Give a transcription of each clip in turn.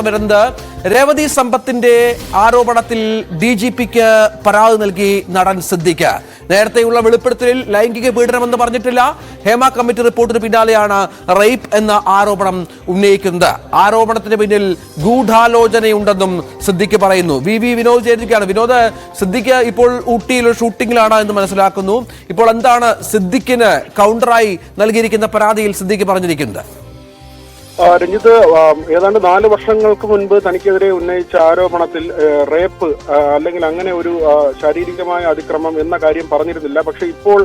വരുന്നത് രേവതി സമ്പത്തിന്റെ ആരോപണത്തിൽ ഡി ജി പിക്ക് പരാതി നൽകി നടൻ സിദ്ദിഖ്. നേരത്തെയുള്ള വെളിപ്പെടുത്തലിൽ ലൈംഗിക പീഡനമെന്ന് പറഞ്ഞിട്ടില്ല. ഹേമ കമ്മിറ്റി റിപ്പോർട്ടിന് പിന്നാലെയാണ് റേപ്പ് എന്ന ആരോപണം ഉന്നയിക്കുന്നത്. ആരോപണത്തിന് പിന്നിൽ ഗൂഢാലോചനയുണ്ടെന്നും സിദ്ദിഖ് പറയുന്നു. വി വി വിനോദ് ചേരുകയാണ്. വിനോദ് സിദ്ദിഖ് ഇപ്പോൾ ഊട്ടിയിൽ ഒരു ഷൂട്ടിങ്ങിലാണ് എന്ന് മനസ്സിലാക്കുന്നു. ഇപ്പോൾ എന്താണ് സിദ്ദിഖിന് കൗണ്ടറായി നൽകിയിരിക്കുന്ന പരാതിയിൽ സിദ്ദിഖ് പറഞ്ഞിരിക്കുന്നത്? രഞ്ജിത്ത് ഏതാണ്ട് നാല് വർഷങ്ങൾക്ക് മുൻപ് തനിക്കെതിരെ ഉന്നയിച്ച ആരോപണത്തിൽ റേപ്പ് അല്ലെങ്കിൽ അങ്ങനെ ഒരു ശാരീരികമായ അതിക്രമം എന്ന കാര്യം പറഞ്ഞിരുന്നില്ല. പക്ഷെ ഇപ്പോൾ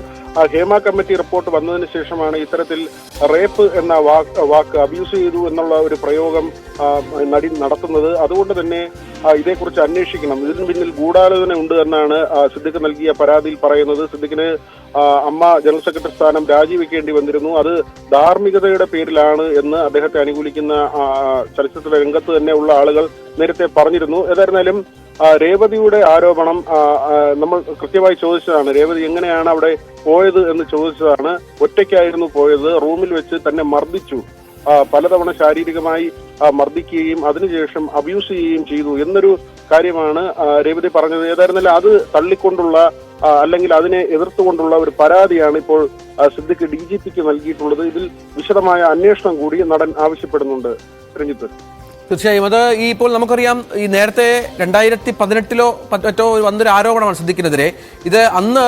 ഹേമ കമ്മിറ്റി റിപ്പോർട്ട് വന്നതിന് ശേഷമാണ് ഇത്തരത്തിൽ റേപ്പ് എന്ന വാക്ക് അബ്യൂസ് ചെയ്തു എന്നുള്ള ഒരു പ്രയോഗം നടി നടത്തുന്നത്. അതുകൊണ്ട് തന്നെ ഇതേക്കുറിച്ച് അന്വേഷിക്കണം. ഇതിന് പിന്നിൽ ഗൂഢാലോചന ഉണ്ട് എന്നാണ് സിദ്ദിഖ് നൽകിയ പരാതിയിൽ പറയുന്നത്. സിദ്ദിഖിന് അമ്മ ജനറൽ സെക്രട്ടറി സ്ഥാനം രാജിവെക്കേണ്ടി വന്നിരുന്നു. അത് ധാർമ്മികതയുടെ പേരിലാണ് എന്ന് അദ്ദേഹത്തെ അനുകൂലിക്കുന്ന ചലച്ചിത്ര രംഗത്ത് തന്നെ ഉള്ള ആളുകൾ നേരത്തെ പറഞ്ഞിരുന്നു. ഏതായിരുന്നാലും രേവതിയുടെ ആരോപണം നമ്മൾ കൃത്യമായി ചോദിച്ചതാണ്. രേവതി എങ്ങനെയാണ് അവിടെ പോയത് എന്ന് ചോദിച്ചതാണ്. ഒറ്റയ്ക്കായിരുന്നു പോയത്. റൂമിൽ വെച്ച് തന്നെ മർദ്ദിച്ചു. പലതവണ ശാരീരികമായി മർദ്ദിക്കുകയും അതിനുശേഷം അബ്യൂസ് ചെയ്യുകയും ചെയ്തു എന്നൊരു കാര്യമാണ് രേവതി പറഞ്ഞത്. ഏതായിരുന്നാലും അത് തള്ളിക്കൊണ്ടുള്ള അല്ലെങ്കിൽ അതിനെ എതിർത്തുകൊണ്ടുള്ള ഒരു പരാതിയാണ് ഇപ്പോൾ സിദ്ദിഖ് ഡി ജി പിക്ക് നൽകിയിട്ടുള്ളത്. ഇതിൽ വിശദമായ അന്വേഷണം കൂടി നടൻ ആവശ്യപ്പെടുന്നുണ്ട്. രഞ്ജിത്ത്. തീർച്ചയായും. അത് ഈ ഇപ്പോൾ നമുക്കറിയാം ഈ നേരത്തെ രണ്ടായിരത്തി പതിനെട്ടിലോ മറ്റോ വന്നൊരു ആരോപണമാണ് സിദ്ദിഖിനെതിരെ. ഇത് അന്ന്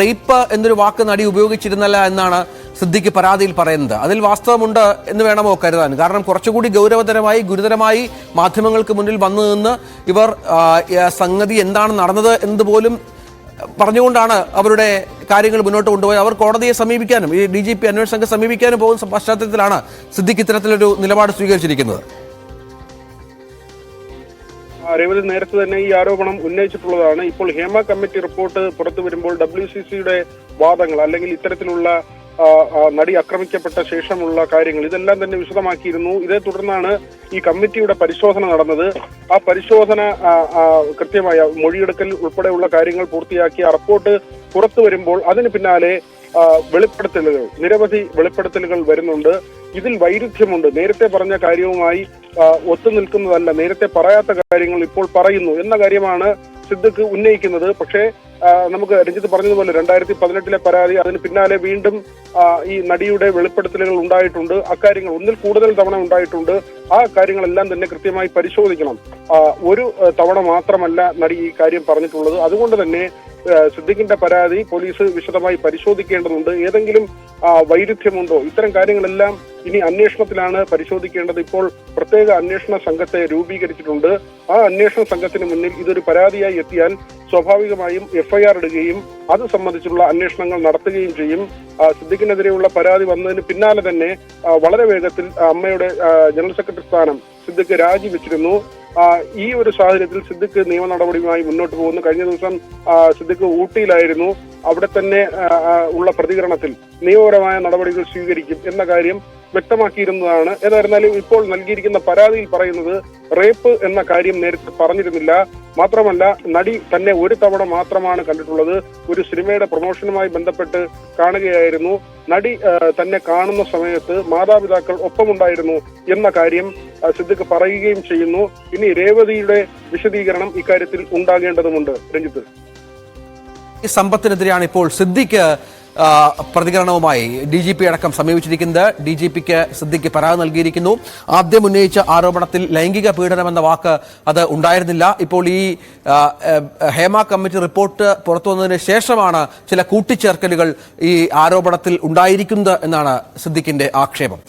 റേപ്പ് എന്നൊരു വാക്ക് നടി ഉപയോഗിച്ചിരുന്നല്ല എന്നാണ് സിദ്ദിഖ് പരാതിയിൽ പറയുന്നത്. അതിൽ വാസ്തവമുണ്ട് എന്ന് വേണമോ കരുതാൻ. കാരണം കുറച്ചുകൂടി ഗൗരവതരമായി ഗുരുതരമായി മാധ്യമങ്ങൾക്ക് മുന്നിൽ വന്നു നിന്ന് ഇവർ സംഗതി എന്താണ് നടന്നത് എന്ന് പോലും പറഞ്ഞുകൊണ്ടാണ് അവരുടെ കാര്യങ്ങൾ മുന്നോട്ട് കൊണ്ടുപോയത്. അവർ കോടതിയെ സമീപിക്കാനും ഈ ഡി ജി പി അന്വേഷണ സംഘം സമീപിക്കാനും പോകുന്ന പശ്ചാത്തലത്തിലാണ് സിദ്ദിഖ് ഇത്തരത്തിലൊരു നിലപാട് സ്വീകരിച്ചിരിക്കുന്നത്. രേവതി നേരത്തെ തന്നെ ഈ ആരോപണം ഉന്നയിച്ചിട്ടുള്ളതാണ്. ഇപ്പോൾ ഹേമ കമ്മിറ്റി റിപ്പോർട്ട് പുറത്തു വരുമ്പോൾ ഡബ്ല്യു സി സിയുടെ വാദങ്ങൾ അല്ലെങ്കിൽ ഇത്തരത്തിലുള്ള നടി ആക്രമിക്കപ്പെട്ട ശേഷമുള്ള കാര്യങ്ങൾ ഇതെല്ലാം തന്നെ വിശദമാക്കിയിരുന്നു. ഇതേ തുടർന്നാണ് ഈ കമ്മിറ്റിയുടെ പരിശോധന നടന്നത്. ആ പരിശോധന കൃത്യമായ മൊഴിയെടുക്കൽ ഉൾപ്പെടെയുള്ള കാര്യങ്ങൾ പൂർത്തിയാക്കിയ റിപ്പോർട്ട് പുറത്തു വരുമ്പോൾ അതിന് പിന്നാലെ വെളിപ്പെടുത്തലുകൾ നിരവധി വെളിപ്പെടുത്തലുകൾ വരുന്നുണ്ട്. ഇതിൽ വൈരുദ്ധ്യമുണ്ട്. നേരത്തെ പറഞ്ഞ കാര്യവുമായി ഒത്തു ഒത്തുനിൽക്കുന്നതല്ല നേരത്തെ പറയാത്ത കാര്യങ്ങൾ ഇപ്പോൾ പറയുന്നു. എന്ന കാര്യമാണ് സിദ്ദിഖ് ഉന്നയിക്കുന്നത്. പക്ഷേ നമുക്ക് രഞ്ജിത്ത് പറഞ്ഞതുപോലെ രണ്ടായിരത്തി പതിനെട്ടിലെ പരാതി അതിന് പിന്നാലെ വീണ്ടും ഈ നടിയുടെ വെളിപ്പെടുത്തലുകൾ ഉണ്ടായിട്ടുണ്ട്. അക്കാര്യങ്ങൾ ഒന്നിൽ കൂടുതൽ തവണ ഉണ്ടായിട്ടുണ്ട്. ആ കാര്യങ്ങളെല്ലാം തന്നെ കൃത്യമായി പരിശോധിക്കണം. ഒരു തവണ മാത്രമല്ല നടി ഈ കാര്യം പറഞ്ഞിട്ടുള്ളത്. അതുകൊണ്ട് തന്നെ സിദ്ദിഖിന്റെ പരാതി പോലീസ് വിശദമായി പരിശോധിക്കേണ്ടതുണ്ട്. ഏതെങ്കിലും വൈരുദ്ധ്യമുണ്ടോ? ഇത്തരം കാര്യങ്ങളെല്ലാം ഇനി അന്വേഷണത്തിലാണ് പരിശോധിക്കേണ്ടത്. ഇപ്പോൾ പ്രത്യേക അന്വേഷണ സംഘത്തെ രൂപീകരിച്ചിട്ടുണ്ട്. ആ അന്വേഷണ സംഘത്തിന് മുന്നിൽ ഇതൊരു പരാതിയായി എത്തിയാൽ സ്വാഭാവികമായും എഫ്ഐആർ ഇടുകയും അത് സംബന്ധിച്ചുള്ള അന്വേഷണങ്ങൾ നടത്തുകയും ചെയ്യും. സിദ്ദിഖിനെതിരെയുള്ള പരാതി വന്നതിന് പിന്നാലെ തന്നെ വളരെ വേഗത്തിൽ അമ്മയുടെ ജനറൽ സെക്രട്ടറി സ്ഥാനം സിദ്ദിഖ് രാജിവെച്ചിരുന്നു. ഈ ഒരു സാഹചര്യത്തിൽ സിദ്ദിഖ് നിയമ നടപടിയുമായി മുന്നോട്ട് പോകുന്നു. കഴിഞ്ഞ ദിവസം സിദ്ദിഖ് ഊട്ടിയിലായിരുന്നു. അവിടെ തന്നെ ഉള്ള പ്രതികരണത്തിൽ നിയമപരമായ നടപടികൾ സ്വീകരിക്കും എന്ന കാര്യം വ്യക്തമാക്കിയിരുന്നതാണ്. ഏതായിരുന്നാലും ഇപ്പോൾ നൽകിയിരിക്കുന്ന പരാതിയിൽ പറയുന്നത് റേപ്പ് എന്ന കാര്യം നേരത്തെ പറഞ്ഞിരുന്നില്ല. മാത്രമല്ല നടി തന്നെ ഒരു തവണ മാത്രമാണ് കണ്ടിട്ടുള്ളത്. ഒരു സിനിമയുടെ പ്രൊമോഷനുമായി ബന്ധപ്പെട്ട് കാണുകയായിരുന്നു. നടി തന്നെ കാണുന്ന സമയത്ത് മാതാപിതാക്കൾ ഒപ്പമുണ്ടായിരുന്നു എന്ന കാര്യം സിദ്ദിഖ് പറയുകയും ചെയ്യുന്നു. ഇനി രേവതിയുടെ വിശദീകരണം ഇക്കാര്യത്തിൽ ഉണ്ടാകേണ്ടതുമുണ്ട്. രഞ്ജിത്ത്. സമ്പത്തിനെതിരെയാണ് ഇപ്പോൾ സിദ്ദിഖ് പ്രതികരണവുമായി ഡി ജി പി അടക്കം സമീപിച്ചിരിക്കുന്നത്. ഡി ജി പിക്ക് സിദ്ദിഖ് പരാതി നൽകിയിരിക്കുന്നു. ആദ്യം ഉന്നയിച്ച ആരോപണത്തിൽ ലൈംഗിക പീഡനം എന്ന വാക്ക് അത് ഉണ്ടായിരുന്നില്ല. ഇപ്പോൾ ഈ ഹേമ കമ്മിറ്റി റിപ്പോർട്ട് പുറത്തു വന്നതിന് ശേഷമാണ് ചില കൂട്ടിച്ചേർക്കലുകൾ ഈ ആരോപണത്തിൽ ഉണ്ടായിരിക്കുന്നത് എന്നാണ് സിദ്ദിഖിന്റെ ആക്ഷേപം.